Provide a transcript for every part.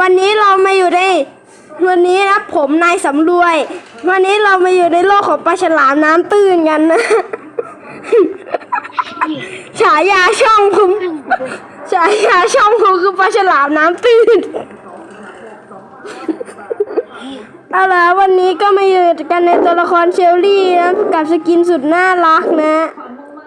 วันนี้เรามาอยู่ในวันนี้นะผมนายสำรวย วันนี้เรามาอยู่ในโลกของปลาฉลามน้ำตื้นกันนะ ฉายาช่องผมฉายาช่องผมคือปลาฉลามน้ำตื้นเอาละวันนี้ก็มาอยู่กันในตัวละครเชลลี่นะกับสกินสุดน่ารักนะ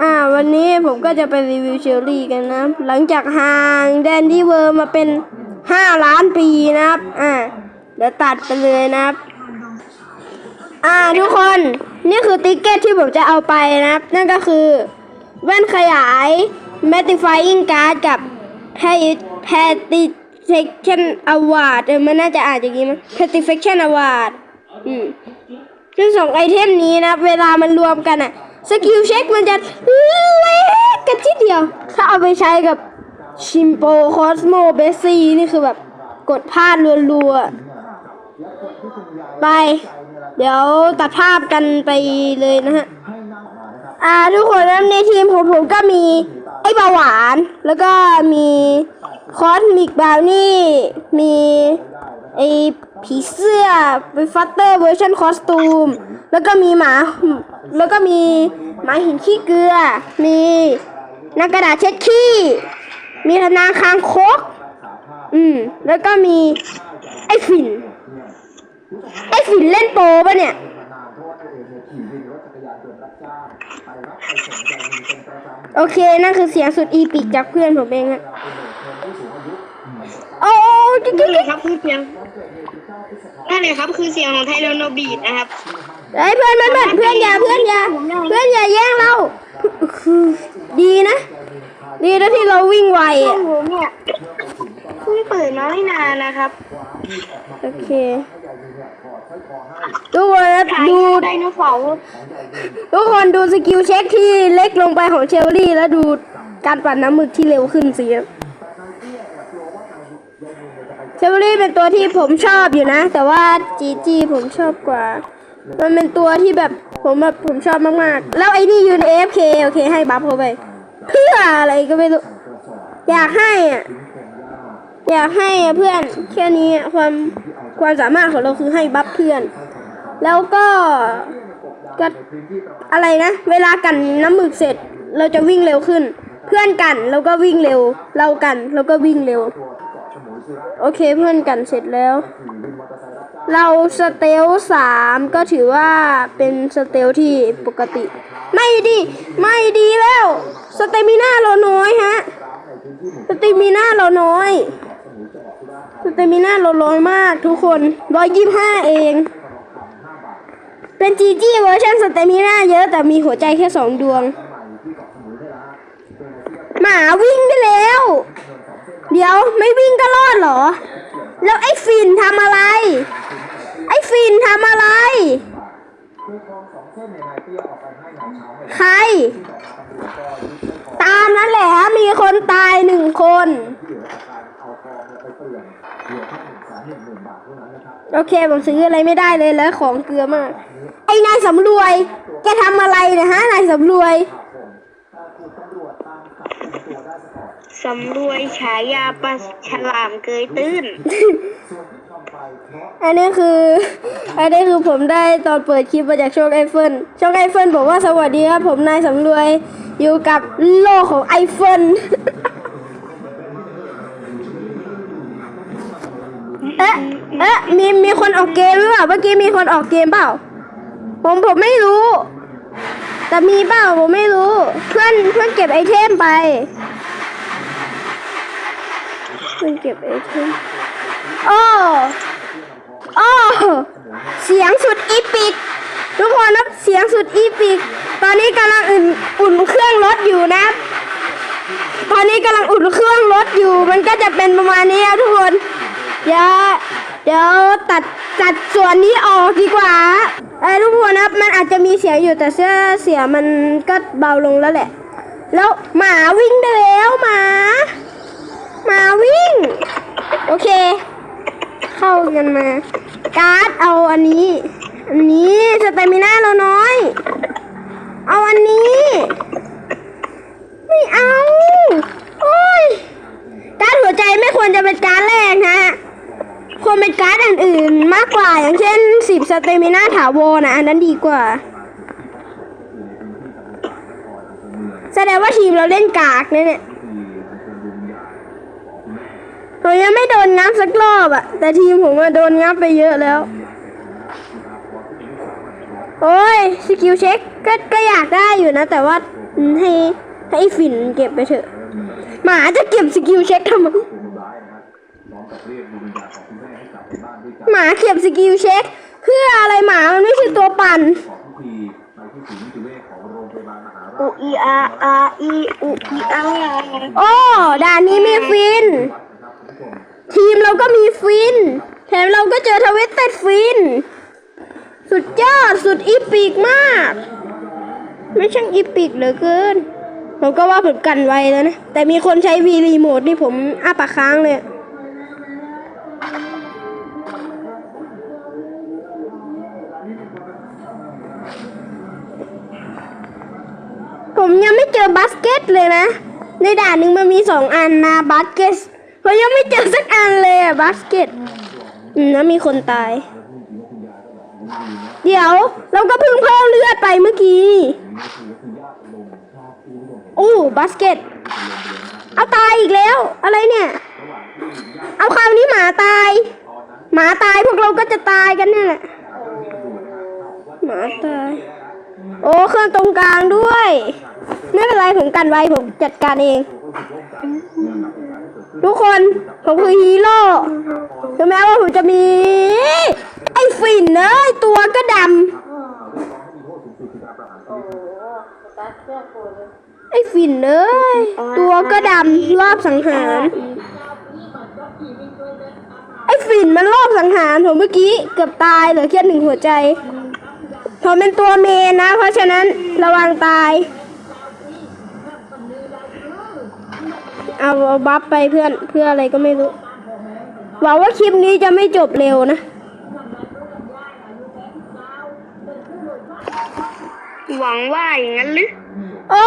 อ่าวันนี้ผมก็จะไปรีวิวเชลลี่กันนะ หลังจากห่างแดนดี้เวอร์มาเป็น ห้าล้านปีนะครับ อ่า เดี๋ยวตัดไปเลยนะครับ อ่าทุกคนนี่คือติ๊กเก็ตที่ผมจะเอาไปนะครับ นั่นก็คือ แว่นขยาย Mattifying Card กับ Petification Award เออมันน่าจะอ่านอย่างนี้มั้ง Petification Award อืมซึ่งสองไอเทมนี้นะเวลามันรวมกันอะสกิลเช็คมันจะเล็กกันทีเดียว ถ้าเอาไปใช้กับ ชิมโปคอสโมเบซี่นี่คือแบบกดพลาดรัวๆ ไป เดี๋ยวตัดภาพกันไปเลยนะฮะ อ่าทุกคนนะในทีมผมผมก็มี ไอ้เบาหวาน แล้วก็มีคอสมิกบาวนี่ มีไอ้ผีเสื้อเป็นฟัตเตอร์เวอร์ชันคอสตูม แล้วก็มีหมา แล้วก็มีหมาหินขี้เกลือ มีนักกระดาษเช็ดขี้ มีธนาคางคกอืม แล้วก็มีไอ้ฝิ่นไอ้ฝิ่นเล่นโปรปะเนี่ยโอเค นั่นคือเสียงสุดอีปิกจากเพื่อนผมเองฮะโอ้กิ๊กนั่กิ๊นกเลยครับคือเสียงนั่นเลยครับคือเสียงของไทโรโนบีดนะครับไอ้ยเพื่อนเพื่อนเพื่อนเพื่อนอย่าเพื่อนอย่าเพื่อนอย่าแย่งเราคือดีนะ ดีนะที่เราวิ่งไวช่ออะงผมเนี่ยเพิ่งเปิดมาไม่นานนะครับ โอเค ทุกคนนะขายดู ไดโนเสาร์ทุกคนดูสกิลเช็คที่เล็กลงไปของเชลลี่ แล้วดูการปั่นน้ำหมึกที่เร็วขึ้นสิครับเชลลี่เป็นตัวที่ผมชอบอยู่นะ แต่ว่าจีจีผมชอบกว่า มันเป็นตัวที่แบบผมแบบผมชอบมากๆ แล้วไอ้นี่ยืน AFK โอเคให้บัฟเข้าไป เพื่ออะไรก็ไม่รู้อยากให้อะอยากให้เพื่อนแค่นี้ความความสามารถของเราคือให้บัฟเพื่อน แล้วก็ก็อะไรนะ เวลากันน้ำหมึกเสร็จเราจะวิ่งเร็วขึ้น เพื่อนกันเราก็วิ่งเร็ว เรากันเราก็วิ่งเร็ว โอเคเพื่อนกันเสร็จแล้ว เราสเตลสามก็ถือว่าเป็นสเตลที่ปกติ ไม่ดี ไม่ดีแล้ว สเตมิน่าเราน้อยฮะ สเตมิน่าเราน้อย สเตมิน่าเราน้อยมากทุกคนร้อยยี่ห้าเอง เป็นจีจีเวอร์ชันสเตมิน่าเยอะแต่มีหัวใจแค่สองดวง หมาวิ่งได้แล้ว เดี๋ยวไม่วิ่งก็รอดเหรอ แล้วไอ้ฟินทำอะไร ไอ้ฟินทำอะไร ใคร ตามนั้นแหละมีคนตายหนึ่งคน โอเคผมซื้ออะไรไม่ได้เลยแล้วของเกลือมาก ไอ้นายสำรวย แกทำอะไรนี่ยฮะนายสำรวย สำรวยฉายาปลาฉลามเกยตื้น อันนี้คือ อันนี้คือผมได้ตอนเปิดคลิปมาจากช่องไอเฟิลช่องไอเฟิลบอกว่าสวัสดีครับ ผมนายสำรวยอยู่กับโลกของไอเฟิลเอ๊ะเอ๊ะมีมีคนออกเกมหรือเปล่าเมื่อกี้มีคนออกเกมเปล่า ผมผมไม่รู้ แต่มีเปล่าผมไม่รู้ เพื่อนเพื่อนเก็บไอเทมไป เพื่อนเก็บไอเทมโอ้ โอ้ เสียงสุดอีปิก ทุกคนนะเสียงสุดอีปิก ตอนนี้กำลังอุ่นอุ่นเครื่องรถอยู่นะ ตอนนี้กำลังอุ่นเครื่องรถอยู่ มันก็จะเป็นประมาณนี้ครับทุกคน เดี๋ยว เดี๋ยวตัดตัดส่วนนี้ออกดีกว่าเออทุกคนนะครับมันอาจจะมีเสียงอยู่แต่เสื้อเสียงมันก็เบาลงแล้วแหละ แล้วหมาวิ่งได้แล้วหมา มาวิ่ง โอเค เข้ากันมา การ์ดเอาอันนี้ อันนี้สเตมิน่าเราน้อย เอาอันนี้ ไม่เอา โอ้ย การ์ดหัวใจไม่ควรจะเป็นการ์ดแรกนะควรเป็นการ์ดอันอื่นมากกว่าอย่างเช่นสิบสเตมิน่าถาวรนะอันนั้นดีกว่าแสดงว่าทีมเราเล่นกากเนี่ย ผมยังไม่โดนงับสักรอบอะแต่ทีมผมอะโดนงับไปเยอะแล้ว โอ้ยสกิลเช็คก็ก็อยากได้อยู่นะ แต่ว่าอืมให้ให้ไอ้ฝิ่นเก็บไปเถอะหมาจะเก็บสกิลเช็คทำไมหมาเก็บสกิลเช็ค เพื่ออะไรหมามันไม่ใช่ตัวปั่นอุอีอาอาอีอุอีอาโอ้ด่านนี้มีฟิน ทีมเราก็มีฟิน แถมเราก็เจอทวิตเต็ดฟิน สุดยอดสุดอีปิกมาก ไม่ช่างอีปิกเหลือเกิน ผมก็ว่าผมกันไวแล้วนะ แต่มีคนใช้วีรีโมทนี่ผมอ้าปากค้างเลยผมยังไม่เจอบาสเกตเลยนะ ในด่านหนึ่งมันมีสองอันนะบาสเกต ผมยังไม่เจอสักอันเลยอะบาสเกตอืมแล้วมีคนตาย เดี๋ยว เราก็เพิ่งเพิ่มเลือดไปเมื่อกี้โอ้บาสเกต เอาตายอีกแล้ว อะไรเนี่ย เอาคราวนี้หมาตาย หมาตายพวกเราก็จะตายกันเนี่ยแหละหมาตาย โอ้เครื่องตรงกลางด้วย ไม่เป็นไรผมกันไว้ผมจัดการเอง ทุกคนผมคือฮีโร่ถึงแม้ว่าผมจะมี ไอ้ฝิ่นเนยตัวก็ดำไอ้ฝิ่นเนยตัวก็ดำรอบสังหาร ไอ้ฝิ่นมันรอบสังหารผมเมื่อกี้เกือบตายเหลือแค่หนึ่งหัวใจผมเป็นตัวเมนนะ เพราะฉะนั้นระวังตาย เอาเอาบัฟไปเพื่อนเพื่ออะไรก็ไม่รู้หวังว่าคลิปนี้จะไม่จบเร็วนะหวังว่าอย่างนั้นหรือโอ้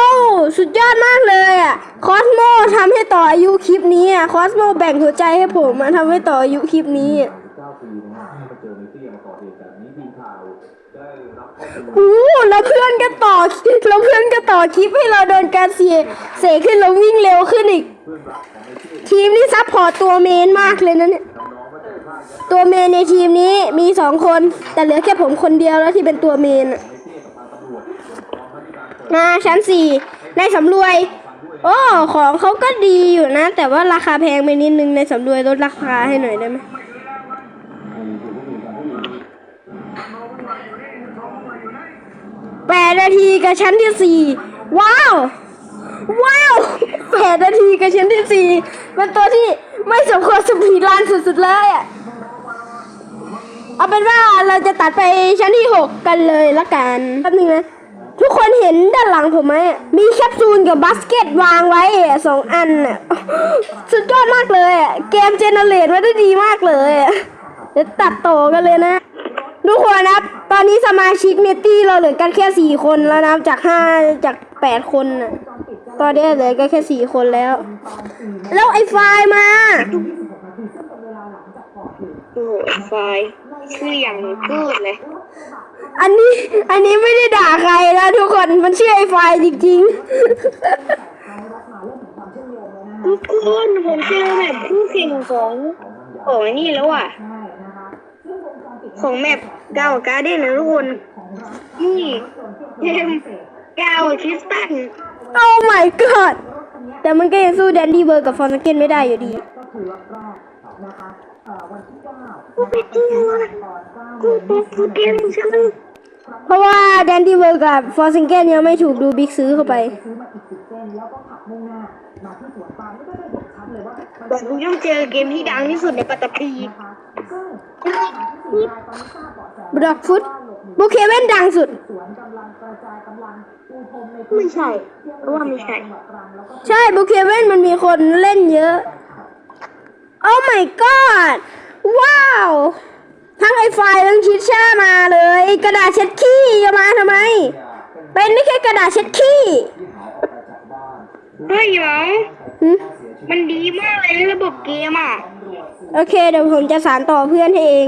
สุดยอดมากเลยอะคอสโมทำให้ต่ออายุคลิปนี้อะคอสโมแบ่งหัวใจให้ผมมาทำให้ต่ออายุคลิปนี้อะโอ้แล้วเพื่อนก็ต่อแล้วเพื่อนก็ต่อคลิปให้เราโดนการเสียเสกขึ้นเราวิ่งเร็วขึ้นอีก ทีมนี้ซัพพอร์ตตัวเมนมากเลยนะเนี่ย ตัวเมนในทีมนี้มีสองคน แต่เหลือแค่ผมคนเดียวแล้วที่เป็นตัวเมนอะมาชั้นสี่ในสำรวย โอ้ของเขาก็ดีอยู่นะ แต่ว่าราคาแพงไปนิดนึงในสำรวยลดราคาให้หน่อยได้ไหมแปดนาทีกับชั้นที่สี่ว้าว ว้าว แปดนาทีกับชั้นที่สี่เป็นตัวที่ไม่สมควรสปีดรันสุดๆเลยอะเอาเป็นว่าเราจะตัดไปชั้นที่หกกันเลยละกันแป๊บนึงนะทุกคนเห็นด้านหลังผมไหมมีแคปซูลกับบาสเกตวางไว้อะสองอันอะสุดยอดมากเลยเกมเจเนเรตมาได้ดีมากเลยอะเดี๋ยวตัดต่อกันเลยนะทุกคนนะตอนนี้สมาชิกเนตตี้เราเหลือกันแค่สี่คนแล้วนะจากห้าจากแปดคนน่ะ ตอนนี้เหลือกันแค่สี่คนแล้ว แล้วไอ้ไฟล์มาโอ้โหไฟล์ชื่ออย่างพูดเลย อันนี้อันนี้ไม่ได้ด่าใครนะทุกคนมันชื่อไอ้ไฟล์จริงทุกคนผมเจอแบบคู่แข่งของของไอ้นี่แล้วอะ ของแมปเก้าการ์เด้นนะทุกคน นี่เกมเก้าคริสตันๆ โอ้ my god แต่มันก็ยังสู้แดนดี้เบอร์กับฟอนสเกนไม่ได้อยู่ดีกูไปเจอกูกูเกมฉันเพราะว่าแดนดี้เบอร์กับฟอนสเกนยังไม่ถูกดูบิ๊กซื้อเข้าไปแต่กูต้องเจอเกมที่ดังที่สุดในปัตตภีบล็อกฟุต บุคเคเว่นดังสุด ไม่ใช่เพราะว่าไม่ใช่ ใช่บุคเคเว่นมันมีคนเล่นเยอะ โอ้ my god ว้าว ทั้งไอ้ไฟล์ทั้งชิดช่ามาเลยไอ้กระดาษเช็ดขี้จะมาทำไม เป็นไม่แค่กระดาษเช็ดขี้เฮ้ยหยองหึมันดีมากเลยนะระบบเกมอะ โอเค เดี๋ยวผมจะสานต่อเพื่อนให้เอง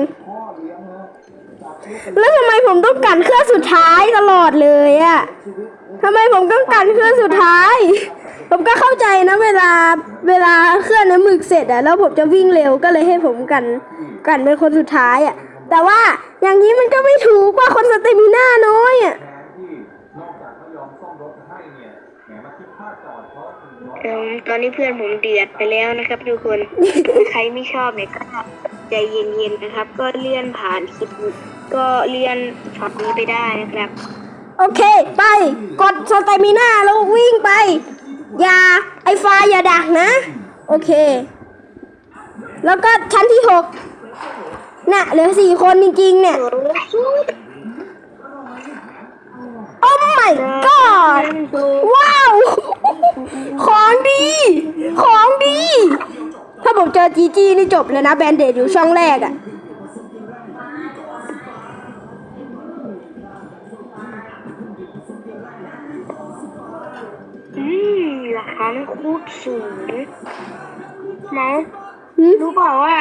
แล้วทำไมผมต้องกันเครื่องสุดท้ายตลอดเลยอะทำไมผมต้องกันเครื่องสุดท้าย ผมก็เข้าใจนะเวลาเวลาเครื่องน้ำหมึกเสร็จอะแล้วผมจะวิ่งเร็วก็เลยให้ผมกันกันเป็นคนสุดท้ายอะแต่ว่าอย่างนี้มันก็ไม่ถูกว่าคนสเตมิน่าน้อยอะเออตอนนี้เพื่อนผมเดือดไปแล้วนะครับ ทุกคน ใครไม่ชอบเนี่ยก็ใจเย็นๆนะครับ ก็เลื่อนผ่านคลิป ก็เลื่อนช็อตนี้ไปได้นะครับ โอเค ไป กดสเตมิน่าแล้ววิ่งไป อย่าไอฟ้าอย่าดักนะ โอเค แล้วก็ชั้นที่หกน่ะเหลือสี่คนจริงๆเนี่ย โอ้ my god ว้าว ของดี ของดี ถ้าผมเจอจีจีนี่จบเลยนะ แบนเดดอยู่ช่องแรกอะอื ราคาไม่คูดสูงเมาส์หืมรู้เปล่าว่า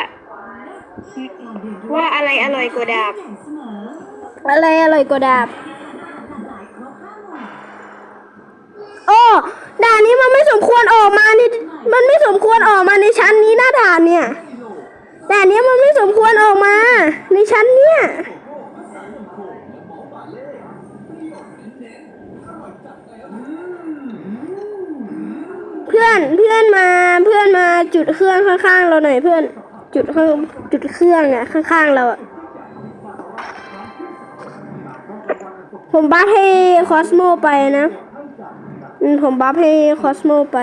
ว่าอะไรอร่อยกว่าดาบ อะไรอร่อยกว่าดาบโอ้ด่านนี้มันไม่สมควรออกมานี่มันไม่สมควรออกมาในชั้นนี้หน้าด่านเนี่ยด่านนี้มันไม่สมควรออกมา ในชั้นเนี่ย พื่อนเพื่อนมาเพื่อนมาจุดเครื่องข้างๆเราหน่อยเพื่อน จุดเครื่องจุดเครื่องเนี่ยข้างๆเราอะผมบัฟให้คอสโมไปนะผมบัฟให้คอสโมไป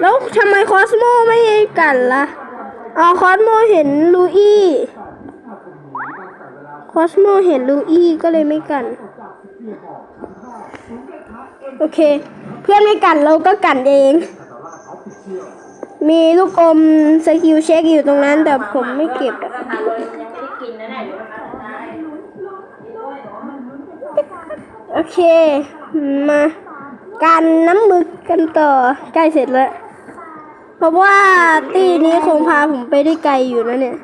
แล้วทำไมคอสโมไม่กันล่ะอ๋อคอสโมเห็นลูอี้คอสโมเห็นลูอี้ก็เลยไม่กัน โอเค เพื่อนไม่กันเราก็กันเอง มีลูกอมสกิลเช็คอยู่ตรงนั้น แต่ผมไม่เก็บอะโอเค มาการน้ำมึกกันต่อใกล้เสร็จแล้ว เพราะว่าตีนี้คงพาผมไปได้ไกลอยู่นะเนี่ย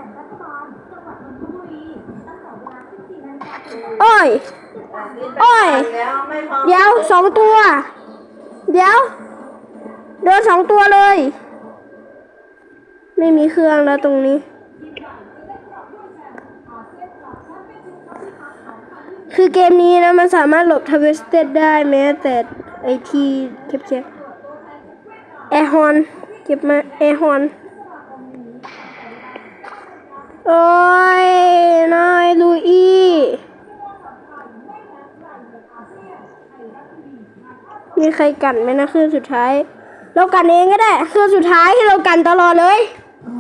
โอ้ย โอ้ย เดี๋ยวสองตัว เดี๋ยว โดนสองตัวเลย ไม่มีเครื่องแล้วตรงนี้ คือเกมนี้นะมันสามารถหลบทวิสเต็ดได้แม้แต่ไอทีเก็บเก็บแอร์ฮอน เก็บมาแอร์ฮอนโอ้ยนายลูอี้ มีใครกันไหมนะเครื่องสุดท้าย เรากันเองก็ได้เครื่องสุดท้ายให้เรากันตลอดเลย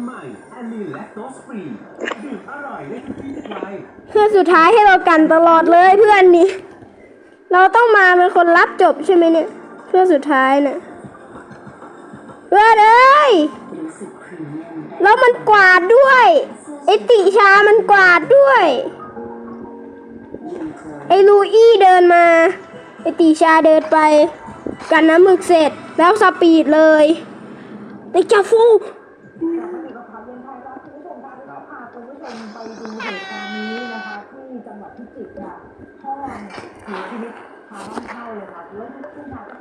ใหม่อนนีแลคโตสฟรีดื่มอร่อยได้ทุกที่ไกลเพื่อนสุดท้ายให้เรากันตลอดเลยเพื่อนนี่เราต้องมาเป็นคนรับจบใช่ไหมเนี่ยเพื่อสุดท้ายเนี่ยเพื่อนเอ้ยแล้วมันกวาดด้วยไอติชามันกวาดด้วยไอลูอี้เดินมา ไอติชาเดินไป กันน้ำหมึกเสร็จแล้วสปีดเลยไอจาฟู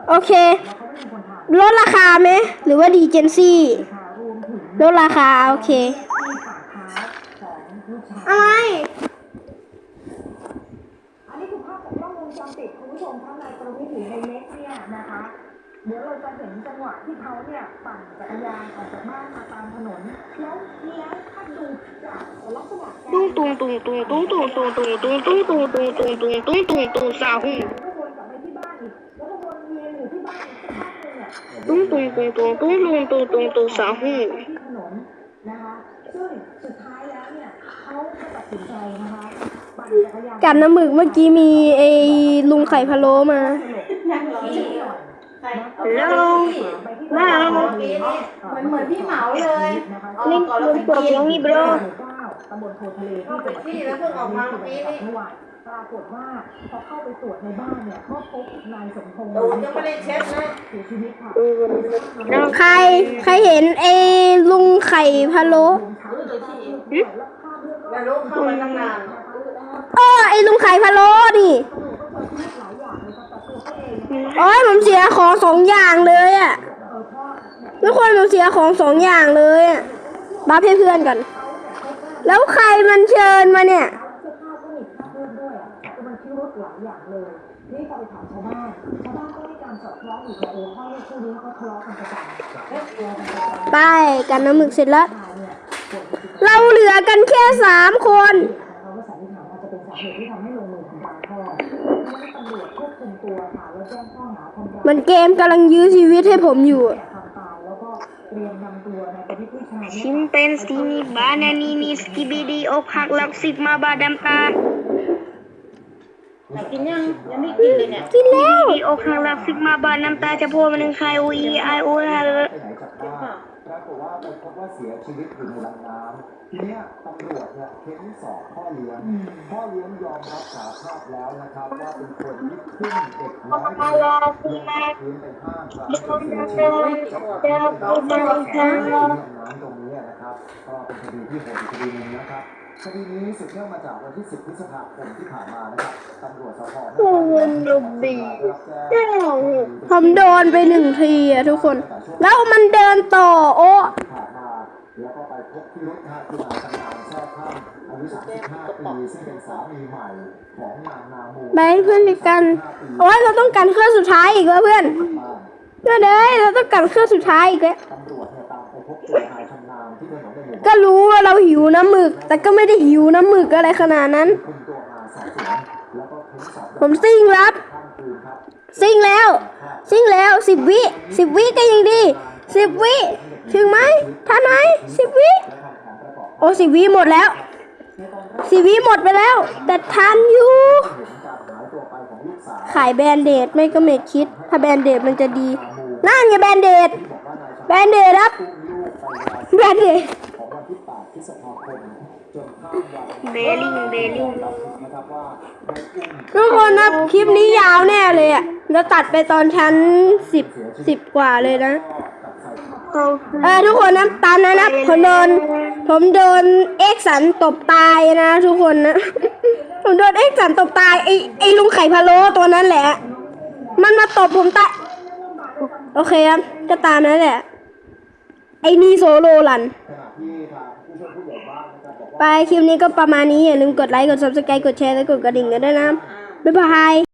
โอเค ลดราคาไหม หรือว่าดีเจนซี่ ลดราคา โอเค อะไร อันนี้คือภาพ จองวงจรปิดคุณผู้ชมข้างในประวิตรหรือในเล็กเนี่ยนะคะ เดี๋ยวเราจะเห็นจังหวะที่เขาเนี่ยปั่นจักรยานออกจากบ้านมาตามถนน แล้วแล้วถ้าดูจากลักษณะตุ้งตุ้งตุ้งตุ้งตุ้งตุ้งตุ้งตุ้งตุ้งตุ้งตุ้งตุ้งตุ้งตุ้งตุ้งตุ้งตุ้งสาวหุ่นแล้วก็วนกลับไปที่บ้านอีกแล้วก็วนเวียนอยู่ที่บ้งตุ้งตุงตุงตุงตุงตุงตุงตุงตุงสาวหุ่นนะคะซึ่งสุดท้ายแล้วเนี่ยเขาก็ตัดสินใจนะคะ กรยานกันน้ำหมึกเมื่อกี้มีไอ้ลุงไข่พะโล้มาแล้วมามันเหมือนพี่เหมาเลยนี่มันจบยังนี่บรอตำบลโพทะเลที่เข้าไปที่แล้วเพิ่งออกมาเมื่อกี้นี่เมื่อวานปรากฏว่าพอเข้าไปตรวจในบ้านเนี่ยก็พบนายสมพงษ์โอ้ยังไม่ได้เช็ดนะเสียชีวิตค่ะเออน้องใครใครเห็นไอ้ลุงไข่พะโล้อย่าลุกเข้ามาตั้งนาน เออไอ้ลุงไข่พะโล้นี่โอ้ยผมเสียของสองอย่างเลยอะทุกคนผมเสียของสองอย่างเลยอะบัฟให้เพื่อนกันแล้วใครมันเชิญมาเนี่ยเสื้อผ้าก็มีคราบเลือดด้วยอะคือมันพิรุธหลายอย่างเลยนี่พอไปถามชาวบ้านชาวบ้านก็ให้การสอดคล้องอีกว่าโอ้พ่อลูกคู่นี้เขาทะเลาะกันประจำไปกันน้ำหมึกเสร็จแล้ว เราเหลือกันแค่สามคน เป็นสาเหตุที่ทำให้ลงมือทำร้ายพ่อให้ตำรวจควบคุมตัวค่ะแล้วแจ้งข้อหาทำร้ายมันเกมกำลังยื้อชีวิตให้ผมอยู่แก่ความตายแล้วก็เตรียมนำตัวในประวิตรผู้ชายชิเนี่ยมเป็นซีนีบานานีนีสกิบิดีอกหักหลักสิบมาบาดำตากินยังยังไม่กินเลยเนี่ยกินแล้ว ดีอกหักหลักสิบมาบาดน้ำตาจะโพมันหนึ่งใครโอไอไอโอฮาานปรากฏว่าไปพบว่าเสียชีวิตอยู่ในลำน้ำทีเนี้ยตำรวจเนี่ยเค้นสอบพ่อเลี้ยง พ่อเลี้ยงยอมรับสารภาพแล้วนะครับว่าเป็นคนที่ขึ้นเด็กน้อยคนนี้ลงพื้นไปห้ามปรามจนเสียชีวิตจากการที่เราน้ำตรงนี้นะครับก็เป็นคดีที่โหดอีกคดีหนึงนะครับ คดีนี้สืบเนื่องมาจากวันที่ 10 พฤษภาคมที่ผ่านมานะครับตำรวจสพโอ้ยลูกดีผมโดนไปหนึ่งทีอะทุกคน แล้วมันเดินต่อ โอ้ผ่านมาแล้วก็ไปพบพิรุธนะฮะคือนายชำนาญแท้ข้ามอายุ35ปีซึ่งเป็นสามีใหม่ของนางนามูไปเพื่อนด้วยกันโอ้ยเราต้องการเครื่องสุดท้ายอีกแล้วเพื่อนบ้านเพื่อนเอ้ยเราต้องการเครื่องสุดท้ายอีกแล้วตำรวจเนี่ย ตามไปพบตัวนายชำนาญที่ถนนในหมู่บ้านก็รู้ว่าเราหิวน้ำหมึก แต่ก็ไม่ได้หิวน้ำหมึกอะไรขนาดนั้นคุมตัวมาสอบสวนแล้วก็เค้นสอบผมซิ่งรับข้ามคืนครับ ซิ่งแล้ว ซิ่งแล้วสิบวิสิบวิก็ยังดีสิบวิถึงไหมทันไหมสิบวิและทำแผนประกอบโอ้สิบวิหมดแล้วสิบวิหมดไปแล้ว แต่ทันอยู่เห็นการหายตัวไปของลูกสาวขายแบนเดดไม่ก็เมดคิด ถ้าแบนเดดมันจะดีนามูนั่นไงแบนเดดที่บอกว่านายชำแบนเดดครับ แบนเดดของวันที่8พฤษภาคมจนข้ามวันเบลลิงเบลลิงรับผิดนะครับว่าได้อุ้มทุกคนนะคลิปนี้ยาวแน่เลยอะแล้วตัดไปตอนชั้นสิบสิบกว่าเลยนะก็กับใส่เขาเออทุกคนนะตามนั้นนะผมโดนผมโดนเอ็กสันตบตายนะ ทุกคนนะผมโดนเอ็กสันตบตายไอไอลุงไข่พะโล้ตัวนั้นแหละ มันมาตบผมตายโอเคครับก็ตามนั้นแหละ ไอนี่โซโลลันขณะที่ทางผู้ช่วยผู้ใหญ่บ้านนะครับบอกว่าไปคลิปนี้ก็ประมาณนี้ อย่าลืมกดไลค์ กด subscribe กดแชร์ และกดกระดิ่งกันด้วยนะ บ๊ายบาย